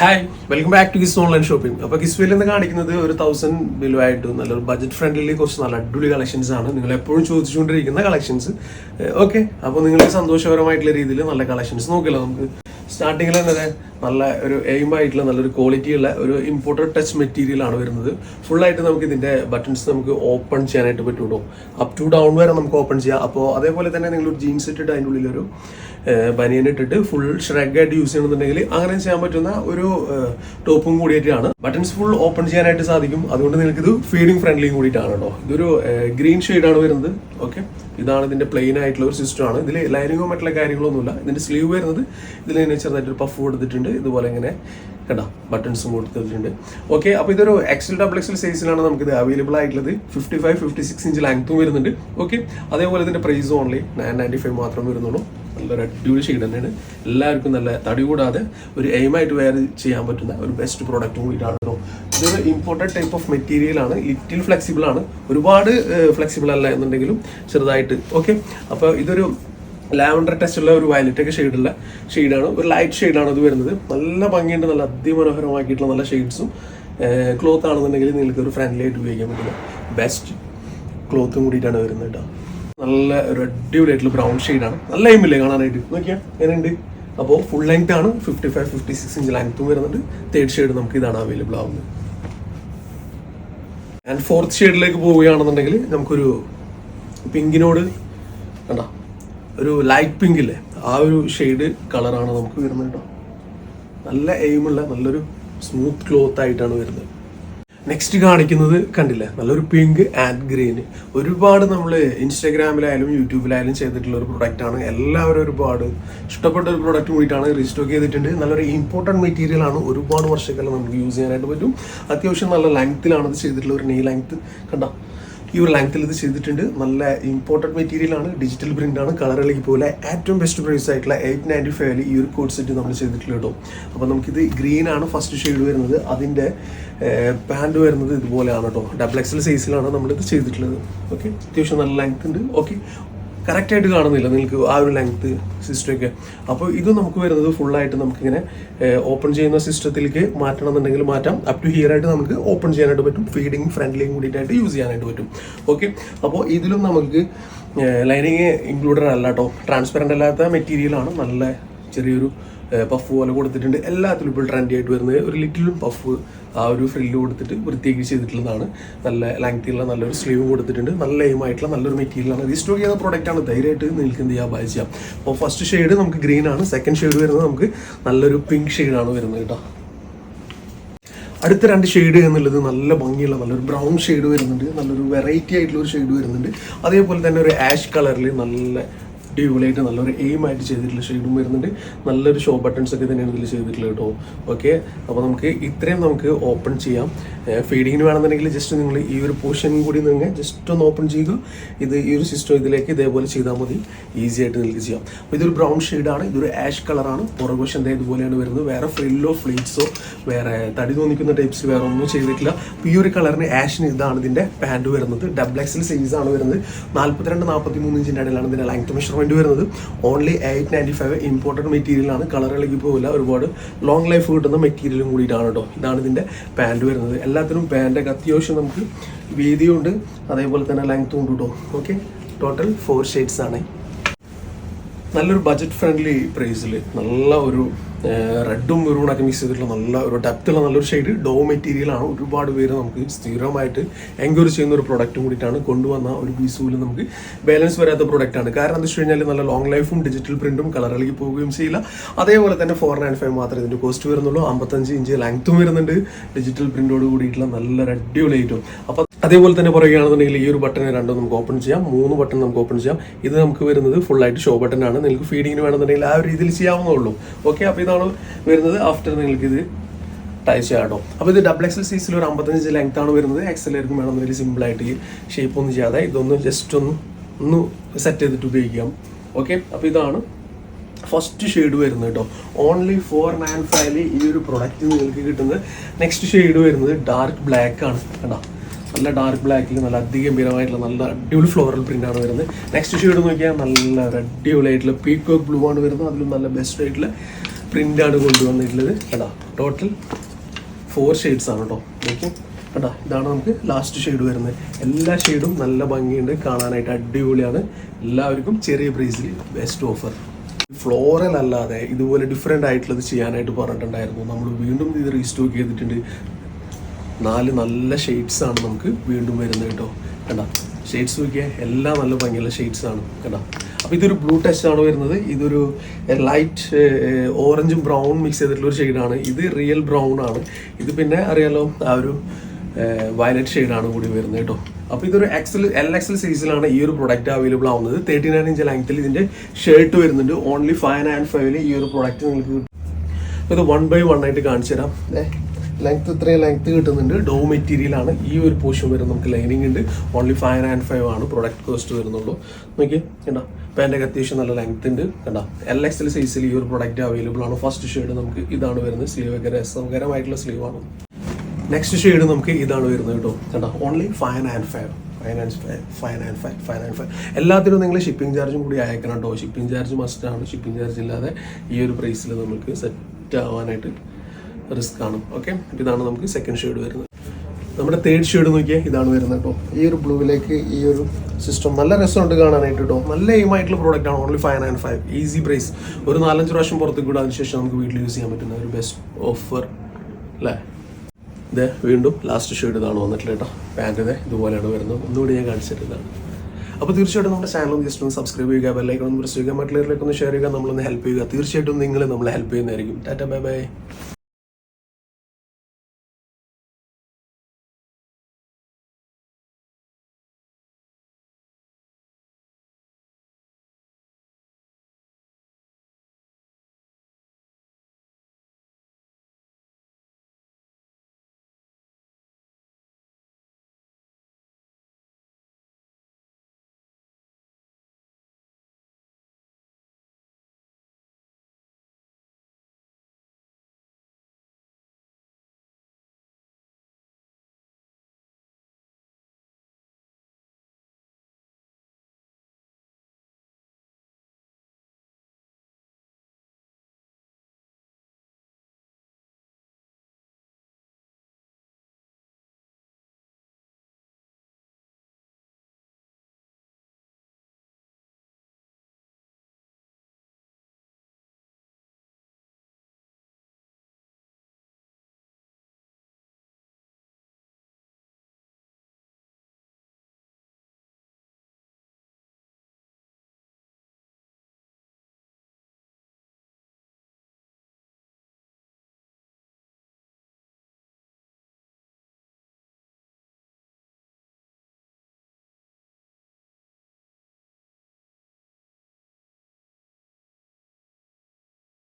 Hi welcome back to Kiss online shopping അപ്പോൾ കിസ്വയിൽ നിന്ന് കാണിക്കുന്നത് ഒരു തൗസൻഡ് ബിലോ ആയിട്ട് നല്ലൊരു ബഡ്ജറ്റ് ഫ്രണ്ട്ലി കുറച്ച് നല്ല അടിപൊളി കളക്ഷൻസ് ആണ്. നിങ്ങൾ എപ്പോഴും ചോദിച്ചുകൊണ്ടിരിക്കുന്ന കളക്ഷൻസ് ഓക്കെ അപ്പോൾ നിങ്ങൾക്ക് സന്തോഷകരമായിട്ടുള്ള രീതിയിൽ നല്ല കളക്ഷൻസ് നോക്കില്ല നമുക്ക്. സ്റ്റാർട്ടിങ്ങിൽ തന്നെ നല്ല ഒരു എയിം ആയിട്ടുള്ള നല്ലൊരു ക്വാളിറ്റി ഉള്ള ഒരു ഇമ്പോർട്ടഡ് ടച്ച് മെറ്റീരിയൽ ആണ് വരുന്നത്. ഫുള്ളായിട്ട് നമുക്ക് ഇതിന്റെ ബട്ടൺസ് നമുക്ക് ഓപ്പൺ ചെയ്യാനായിട്ട് പറ്റുള്ളൂ. അപ് ടു ഡൗൺ വരെ നമുക്ക് ഓപ്പൺ ചെയ്യാം. അപ്പോൾ അതേപോലെ തന്നെ നിങ്ങൾ ഒരു ജീൻസ് ഇട്ടിട്ട് അതിന്റെ ഉള്ളിലൊരു ബനിയൻ ഇട്ടിട്ട് ഫുൾ ഷ്രഗ് ആയിട്ട് യൂസ് ചെയ്യണമെന്നുണ്ടെങ്കിൽ അങ്ങനെ ചെയ്യാൻ പറ്റുന്ന ഒരു ടോപ്പും കൂടിയിട്ടാണ് ബട്ടൺസ് ഫുൾ ഓപ്പൺ ചെയ്യാനായിട്ട് സാധിക്കും. അതുകൊണ്ട് നിങ്ങൾക്ക് ഇത് ഫീഡിംഗ് ഫ്രണ്ട്ലിയും കൂടിയിട്ടാണ് കേട്ടോ. ഇതൊരു ഗ്രീൻ ആണ് വരുന്നത്. ഓക്കെ ഇതാണ് ഇതിന്റെ പ്ലെയിൻ ആയിട്ടുള്ള ഒരു സിസ്റ്റമാണ് ഇതിൽ ലൈനിങ്ങോ മറ്റുള്ള കാര്യങ്ങളൊന്നുമില്ല. ഇതിന്റെ സ്ലീവ് വരുന്നത് ഇതിൽ ചെറുതായിട്ട് ഒരു പഫ് കൊടുത്തിട്ടുണ്ട്. ഇതുപോലെ ഇങ്ങനെ കേട്ടോ ബട്ടൺസും കൊടുത്തിട്ടുണ്ട്. ഓക്കെ അപ്പോൾ ഇതൊരു എക്സൽ ഡബിൾ എക്സൽ സൈസിലാണ് നമുക്ക് ഇത് അവൈലബിൾ ആയിട്ടുള്ളത്. Fifty five fifty six inch ലെങ്ത്തും വരുന്നുണ്ട്. ഓക്കെ അതേപോലെ ഇതിന്റെ price only nine ninety five മാത്രം വരുന്നുള്ളൂ. നല്ലൊരു അടിപൊളി ഷെയ്ഡ് തന്നെയാണ്. എല്ലാവർക്കും നല്ല തടി കൂടാതെ ഒരു എയിമായിട്ട് വേറെ ചെയ്യാൻ പറ്റുന്ന ഒരു ബെസ്റ്റ് പ്രോഡക്റ്റും കൂടിയിട്ടാണ് ഇതൊരു ഇമ്പോർട്ടന്റ് ടൈപ്പ് ഓഫ് മെറ്റീരിയൽ ആണ്. ലിറ്റിൽ ഫ്ലെക്സിബിൾ ആണ്. ഒരുപാട് ഫ്ലെക്സിബിൾ അല്ല എന്നുണ്ടെങ്കിലും ചെറുതായിട്ട്. ഓക്കെ അപ്പോൾ ഇതൊരു ലാവൻഡർ ടച്ച് ഉള്ള ഒരു വയലറ്റ് ഒക്കെ ഷെയ്ഡുള്ള ഷെയ്ഡാണ് ഒരു ലൈറ്റ് ഷെയ്ഡാണ് അത് വരുന്നത്. നല്ല ഭംഗിയുണ്ട് നല്ല അതിമനോഹരമാക്കിയിട്ടുള്ള നല്ല ഷെയ്ഡ്സും ക്ലോത്ത് ആണെന്നുണ്ടെങ്കിൽ നിങ്ങൾക്ക് ഒരു ഫ്രണ്ട്ലി ആയിട്ട് ഉപയോഗിക്കാൻ പറ്റുന്ന ബെസ്റ്റ് ക്ലോത്തും കൂടിയിട്ടാണ് വരുന്നത് കേട്ടോ നല്ല ഒരു അടിപൊളിയായിട്ടുള്ള ബ്രൗൺ ഷെയ്ഡാണ് നല്ല എയിമില്ലേ കാണാനായിട്ട്? നോക്കിയാൽ എങ്ങനെയുണ്ട്? അപ്പോൾ ഫുൾ ലെങ്ത് ആണ്. Fifty five fifty six inch ലെങ്ത്തും വരുന്നുണ്ട്. തേർഡ് ഷെയ്ഡ് നമുക്ക് ഇതാണ് അവൈലബിൾ ആവുന്നത്. ആൻഡ് ഫോർത്ത് ഷെയ്ഡിലേക്ക് പോവുകയാണെന്നുണ്ടെങ്കിൽ നമുക്കൊരു പിങ്കിനോട് കണ്ട? ഒരു ലൈറ്റ് പിങ്ക് ഇല്ലേ ആ ഒരു ഷെയ്ഡ് കളറാണ് നമുക്ക് വരുന്നത് കേട്ടോ നല്ല എയിമുള്ള നല്ലൊരു സ്മൂത്ത് ക്ലോത്ത് ആയിട്ടാണ് വരുന്നത്. നെക്സ്റ്റ് കാണിക്കുന്നത് കണ്ടില്ലേ? നല്ലൊരു പിങ്ക് ആൻഡ് ഗ്രീൻ ഒരുപാട് നമ്മൾ ഇൻസ്റ്റാഗ്രാമിലായാലും യൂട്യൂബിലായാലും ചെയ്തിട്ടുള്ള ഒരു പ്രൊഡക്റ്റ് ആണ്. എല്ലാവരും ഒരുപാട് ഇഷ്ടപ്പെട്ട ഒരു പ്രൊഡക്റ്റ് കൂടിയിട്ടാണ് റീസ്റ്റോക്ക് ചെയ്തിട്ടുണ്ട്. നല്ലൊരു ഇമ്പോർട്ടന്റ് മെറ്റീരിയൽ ആണ്. ഒരുപാട് വർഷക്കാലം നമുക്ക് യൂസ് ചെയ്യാനായിട്ട് പറ്റും. അത്യാവശ്യം നല്ല ലെങ്ത്തിലാണ് ഇത് ചെയ്തിട്ടുള്ള ഒരു നെയ് ലെങ്ത്ത് കണ്ട? ഈ ഒരു ലെങ്ത്തിൽ ഇത് ചെയ്തിട്ടുണ്ട്. നല്ല ഇമ്പോർട്ടന്റ് മെറ്റീരിയൽ ആണ്. ഡിജിറ്റൽ പ്രിന്റ് ആണ്. കളറിലേക്ക് പോലെ ഏറ്റവും ബെസ്റ്റ് പ്രൈസ് ആയിട്ടുള്ള എയ്റ്റ് നയന്റി ഫൈവിൽ ഈ ഒരു കോഡ് സെറ്റ് നമ്മൾ ചെയ്തിട്ടുള്ള കേട്ടോ. അപ്പോൾ നമുക്കിത് ഗ്രീൻ ആണ് ഫസ്റ്റ് ഷെയ്ഡ് വരുന്നത്. അതിന്റെ പാന്റ് വരുന്നത് ഇതുപോലെയാണ് കേട്ടോ. ഡബിൾ എക്സൽ സൈസിലാണ് നമ്മളിത് ചെയ്തിട്ടുള്ളത്. ഓക്കെ അത്യാവശ്യം നല്ല ലെങ്ത് ഉണ്ട്. ഓക്കെ കറക്റ്റ് ആയിട്ട് കാണുന്നില്ല നിങ്ങൾക്ക് ആ ഒരു ലെങ്ത് സിസ്റ്റമൊക്കെ അപ്പോൾ ഇത് നമുക്ക് വരുന്നത് ഫുള്ളായിട്ട് നമുക്കിങ്ങനെ ഓപ്പൺ ചെയ്യുന്ന സിസ്റ്റത്തിലേക്ക് മാറ്റണം എന്നുണ്ടെങ്കിൽ മാറ്റാം. അപ് ടു ഹിയർ ആയിട്ട് നമുക്ക് ഓപ്പൺ ചെയ്യാനായിട്ട് പറ്റും. ഫീഡിങ് ഫ്രണ്ട്ലിയും കൂടിയിട്ടായിട്ട് യൂസ് ചെയ്യാനായിട്ട് പറ്റും. ഓക്കെ അപ്പോൾ ഇതിലും നമുക്ക് ലൈനിങ് ഇൻക്ലൂഡഡ് അല്ല കേട്ടോ ട്രാൻസ്പെറന്റ് അല്ലാത്ത മെറ്റീരിയലാണ് നല്ല ചെറിയൊരു പഫ് പോലെ കൊടുത്തിട്ടുണ്ട്. എല്ലാത്തിലും ഇപ്പോൾ ട്രെൻഡി ആയിട്ട് വരുന്നത്. ഒരു ലിറ്റിലും പഫ് ആ ഒരു ഫ്രില്ല് കൊടുത്തിട്ട് വൃത്തിയാക്കി ചെയ്തിട്ടുള്ളതാണ്. നല്ല ലെങ്തിയുള്ള നല്ലൊരു സ്ലീവ് കൊടുത്തിട്ടുണ്ട്. നല്ല എയിമായിട്ടുള്ള നല്ലൊരു മെറ്റീരിയലാണ് റീസ്റ്റോർ ചെയ്യുന്ന പ്രോഡക്റ്റ് ആണ് ധൈര്യമായിട്ട് നിൽക്കുന്നത് ചെയ്യാൻ ചെയ്യാം ബൈ ചെയ്യാം. അപ്പോൾ ഫസ്റ്റ് ഷെയ്ഡ് നമുക്ക് ഗ്രീൻ ആണ്. സെക്കൻഡ് ഷെയ്ഡ് വരുന്നത് നമുക്ക് നല്ലൊരു പിങ്ക് ഷെയ്ഡാണ് വരുന്നത് കേട്ടോ. അടുത്ത രണ്ട് ഷെയ്ഡ് എന്നുള്ളത് നല്ല ഭംഗിയുള്ള നല്ലൊരു ബ്രൗൺ ഷെയ്ഡ് വരുന്നുണ്ട്. നല്ലൊരു വെറൈറ്റി ആയിട്ടുള്ള ഒരു ഷെയ്ഡ് വരുന്നുണ്ട്. അതേപോലെ തന്നെ ഒരു ആഷ് കളറിൽ നല്ല അടിപൊളിയായിട്ട് നല്ലൊരു എയിം ആയിട്ട് ചെയ്തിട്ടുള്ള ഷെയ്ഡും വരുന്നുണ്ട്. നല്ലൊരു ഷോ ബട്ടൺസ് ഒക്കെ തന്നെയാണ് ഇതിൽ ചെയ്തിട്ടുള്ളത് കേട്ടോ. ഓക്കെ അപ്പോൾ നമുക്ക് ഇത്രയും നമുക്ക് ഓപ്പൺ ചെയ്യാം. ഫീഡിങ്ങിന് വേണമെന്നുണ്ടെങ്കിൽ ജസ്റ്റ് നിങ്ങൾ ഈ ഒരു പോർഷൻ കൂടി നിങ്ങൾ ജസ്റ്റ് ഒന്ന് ഓപ്പൺ ചെയ്യുക. ഇത് ഈ ഒരു സിസ്റ്റം ഇതിലേക്ക് ഇതേപോലെ ചെയ്താൽ മതി. ഈസി ആയിട്ട് നിങ്ങൾക്ക് ചെയ്യാം. അപ്പോൾ ഇതൊരു ബ്രൗൺ ഷെയ്ഡാണ് ഇതൊരു ആഷ് കളറാണ് പുറകുവശന്റെ ഇതുപോലെയാണ് വരുന്നത്. വേറെ ഫ്രില്ലോ ഫ്ലീറ്റ്സോ വേറെ തടി തോന്നിക്കുന്ന ടൈപ്സ് വേറെ ഒന്നും ചെയ്തിട്ടില്ല. അപ്പോൾ ഈ ഒരു കളറിന് ആഷിന് ഇതാണ് ഇതിന്റെ പാന്റ് വരുന്നത്. ഡബിൾ എക്സൽ സൈസാണ് വരുന്നത്. നാൽപ്പത്തിരണ്ട് നാൽപ്പത്തി മൂന്ന് ഇഞ്ചിന്റെ ഇടയിലാണ് ഇതിന്റെ ലെങ്ത് മെഷർമെന്റ് വരുന്നത്. Only eight ninety five important material ആണ് കളറിലേക്ക് പോകില്ല ഒരുപാട് ലോങ് ലൈഫ് കിട്ടുന്ന മെറ്റീരിയലും കൂടിയിട്ടാണ് കേട്ടോ ഇതാണ് ഇതിന്റെ പാന്റ് വരുന്നത്. എല്ലാത്തിനും പാന്റൊക്കെ അത്യാവശ്യം നമുക്ക് വീതിയുണ്ട്. അതേപോലെ തന്നെ ലെങ്ത്തും ഉണ്ട് കേട്ടോ ഓക്കെ ടോട്ടൽ ഫോർ ഷെയ്ഡ്സ് ആണ്. നല്ലൊരു ബജറ്റ് ഫ്രണ്ട്ലി പ്രൈസിൽ നല്ല ഒരു റെഡും മെറൂണൊക്കെ മിക്സ് ചെയ്തിട്ടുള്ള നല്ല ഒരു ഡെപ്തുള്ള നല്ലൊരു ഷെയ്ഡ് ഡോ മെറ്റീരിയലാണ് ഒരുപാട് പേര് നമുക്ക് സ്ഥിരമായിട്ട് എൻക്വയറി ചെയ്യുന്ന ഒരു പ്രൊഡക്റ്റും കൂടിയിട്ടാണ് കൊണ്ടുവന്ന ഒരു പീസുവിൽ നമുക്ക് ബാലൻസ് വരാത്ത പ്രൊഡക്റ്റാണ് കാരണം എന്താ വെച്ച് കഴിഞ്ഞാൽ നല്ല ലോങ് ലൈഫും ഡിജിറ്റൽ പ്രിന്റും ഇളകി പോവുകയും ചെയ്യില്ല. അതേപോലെ തന്നെ ഫോർ നയൻ ഫൈവ് മാത്രമേ ഇതിന്റെ കോസ്റ്റ് വരുന്നുള്ളൂ. അമ്പത്തഞ്ച് ഇഞ്ച് ലെങ്ത്തും വരുന്നുണ്ട്. ഡിജിറ്റൽ പ്രിന്റോട് കൂടിയിട്ടുള്ള നല്ല അടിപൊളി ഐറ്റം അപ്പം അതേപോലെ തന്നെ പറയുകയാണെന്നുണ്ടെങ്കിൽ ഈ ഒരു ബട്ടൺ രണ്ടും നമുക്ക് ഓപ്പൺ ചെയ്യാം. മൂന്ന് ബട്ടൺ നമുക്ക് ഓപ്പൺ ചെയ്യാം. ഇത് നമുക്ക് വരുന്നത് ഫുൾ ആയിട്ട് ഷോ ബട്ടൺ ആണ്. നിങ്ങൾക്ക് ഫീഡിങ്ങിന് വേണമെന്നുണ്ടെങ്കിൽ ആ ഒരു രീതിയിൽ ചെയ്യാവുന്നേ ഉള്ളൂ. ഓക്കെ അപ്പോൾ ഇതാണ് വരുന്നത് ആഫ്റ്റർ നിങ്ങൾക്ക് ഇത് ടൈ ചെയ്യാം കേട്ടോ അപ്പോൾ ഇത് ഡബിൾ എക്സൽ സീസിൽ ഒരു അമ്പത്തഞ്ച് ലെങ്ത് ആണ് വരുന്നത്. എക്സലായിരിക്കും വേണം സിമ്പിൾ ആയിട്ട് ഈ ഷേപ്പ് ഒന്നും ചെയ്യാതെ ഇതൊന്ന് ജസ്റ്റ് ഒന്ന് ഒന്ന് സെറ്റ് ചെയ്തിട്ട് ഉപയോഗിക്കാം. ഓക്കെ അപ്പോൾ ഇതാണ് ഫസ്റ്റ് ഷെയ്ഡ് വരുന്നത് കേട്ടോ ഓൺലി ഫോർ നയൻ ഫൈവിൽ ഈ ഒരു പ്രൊഡക്റ്റ് നിങ്ങൾക്ക് കിട്ടുന്നത്. നെക്സ്റ്റ് ഷെയ്ഡ് വരുന്നത് ഡാർക്ക് ബ്ലാക്ക് ആണ്. കേട്ടോ നല്ല ഡാർക്ക് ബ്ലാക്കിൽ നല്ല അതിഗംഭീരമായിട്ടുള്ള നല്ല അടിപൊളി ഫ്ലോറൽ പ്രിന്റ് ആണ് വരുന്നത്. നെക്സ്റ്റ് ഷെയ്ഡ് നോക്കിയാൽ നല്ല അടിപൊളി അടിപൊളിയായിട്ടുള്ള പീക്കോക്ക് ബ്ലൂ ആണ് വരുന്നത്. അതിലും നല്ല ബെസ്റ്റ് ആയിട്ടുള്ള പ്രിന്റ് ആണ് കൊണ്ടുവന്നിട്ടുള്ളത്. കേട്ടോ ടോട്ടൽ ഫോർ ഷെയ്ഡ്സ് ആണ് കേട്ടോ ഓക്കെ കേട്ടോ ഇതാണ് നമുക്ക് ലാസ്റ്റ് ഷെയ്ഡ് വരുന്നത്. എല്ലാ ഷെയ്ഡും നല്ല ഭംഗിയുണ്ട്. കാണാനായിട്ട് അടിപൊളിയാണ്. എല്ലാവർക്കും ചെറിയ പ്രൈസിൽ ബെസ്റ്റ് ഓഫർ ഫ്ലോറൽ അല്ലാതെ ഇതുപോലെ ഡിഫറെന്റ് ആയിട്ടുള്ളത് ചെയ്യാനായിട്ട് പറഞ്ഞിട്ടുണ്ടായിരുന്നു. നമ്മൾ വീണ്ടും ഇത് റീസ്റ്റോക്ക് ചെയ്തിട്ടുണ്ട്. നാല് നല്ല ഷെയ്ഡ്സ് ആണ് നമുക്ക് വീണ്ടും വരുന്നത് കേട്ടോ കണ്ട? ഷെയ്ഡ്സ് നോക്കിയാൽ എല്ലാം നല്ല ഭംഗിയുള്ള ആണ് കണ്ട? അപ്പോൾ ഇതൊരു ബ്ലൂ ടച്ച് ആണ് വരുന്നത്. ഇതൊരു ലൈറ്റ് ഓറഞ്ചും ബ്രൗൺ മിക്സ് ചെയ്തിട്ടുള്ള ഒരു ഷെയ്ഡാണ് ഇത് റിയൽ ബ്രൗൺ ആണ്. ഇത് പിന്നെ അറിയാലോ ആ ഒരു വയലറ്റ് ഷെയ്ഡാണ് കൂടി വരുന്നത് കേട്ടോ. അപ്പോൾ ഇതൊരു എക്സൽ എൽ എക്സൽ സൈസിലാണ് ഈ ഒരു പ്രൊഡക്റ്റ് അവൈലബിൾ ആവുന്നത്. തേർട്ടി നയൻ ഇഞ്ച് ലെങ്ത്തിൽ ഇതിന്റെ ഷർട്ട് വരുന്നുണ്ട് ഓൺലി ഫൈവ് ആൻഡ് ഫൈവിൽ ഈ ഒരു പ്രൊഡക്റ്റ് നിങ്ങൾക്ക് ഇത് വൺ ബൈ വൺ ആയിട്ട് കാണിച്ചു തരാം ലെങ്ത് ഇത്രയും ലെങ്ത് കിട്ടുന്നുണ്ട്. ഡോ മെറ്റീരിയൽ ആണ്. ഈ ഒരു പോർഷൻ വരെ നമുക്ക് ലൈനിങ് ഉണ്ട്. ഓൺലി ഫൈവ് ആൻഡ് ഫൈവ് ആണ് പ്രൊഡക്റ്റ് കോസ്റ്റ് വരുന്നുള്ളൂ. നോക്കി കണ്ട? പാന്റൊക്കെ അത്യാവശ്യം നല്ല ലെങ്ത് ഉണ്ട്. കണ്ട? എൽ എക്സ് എൽ സൈസിൽ ഈ ഒരു പ്രൊഡക്റ്റ് അവൈലബിൾ ആണ്. ഫസ്റ്റ് ഷെയ്ഡ് നമുക്ക് ഇതാണ് വരുന്നത്. സ്ലീവ് ഒക്കെ രസകരമായിട്ടുള്ള സ്ലീവ് ആണ്. നെക്സ്റ്റ് ഷെയ്ഡ് നമുക്ക് ഇതാണ് വരുന്നത് കേട്ടോ. കണ്ട? Only five and five finance five five and five എല്ലാത്തിനും നിങ്ങൾ ഷിപ്പിംഗ് ചാർജും കൂടി അയക്കണം കേട്ടോ. ഷിപ്പിംഗ് ചാർജ് മസ്റ്റ് ആണ്. ഷിപ്പിംഗ് ചാർജ് ഇല്ലാതെ ഈ ഒരു പ്രൈസിൽ നമുക്ക് സെറ്റ് ആവാനായിട്ട് റിസ്ക് ആണ്. ഓക്കെ ഇതാണ് നമുക്ക് സെക്കൻഡ് ഷെയ്ഡ് വരുന്നത്. നമ്മുടെ തേർഡ് ഷെയ്ഡ് നോക്കിയാൽ ഇതാണ് വരുന്നത് കേട്ടോ ഈ ഒരു ബ്ലൂവിലേക്ക് ഈ ഒരു സിസ്റ്റം നല്ല രസമുണ്ട് കാണാനായിട്ട് കേട്ടോ നല്ല എയിം ആയിട്ടുള്ള പ്രോഡക്റ്റ് ആണ് only five nine five easy price ഒരു നാലഞ്ച് പ്രാവശ്യം പുറത്ത് കൂടെ ശേഷം നമുക്ക് വീട്ടിൽ യൂസ് ചെയ്യാൻ പറ്റുന്ന ഒരു ബെസ്റ്റ് ഓഫർ അല്ലേ ഇത് വീണ്ടും ലാസ്റ്റ് ഷെയ്ഡ് ഇതാണ് വന്നിട്ടില്ല കേട്ടോ പാന്റിനെ ഇത് ഇതുപോലെയാണ് വരുന്നത്. ഒന്നുകൂടി ഞാൻ കാണിച്ചിട്ടുള്ളതാണ് അപ്പോൾ തീർച്ചയായിട്ടും നമ്മുടെ ചാനൽ ഒന്ന് ജസ്റ്റ് ഒന്ന് സബ്സ്ക്രൈബ് ചെയ്യുക ബെല്ലൈക്കൺ ഒന്ന് പ്രസ് ചെയ്യുക മറ്റുള്ളവരിലേക്ക് ഒന്ന് ഷെയർ ചെയ്യുക നമ്മളൊന്ന് ഹെൽപ്പ് ചെയ്യുക. തീർച്ചയായിട്ടും നിങ്ങൾ നമ്മളെ ഹെൽപ്പ് ചെയ്യുന്നതായിരിക്കും. Tata bye bye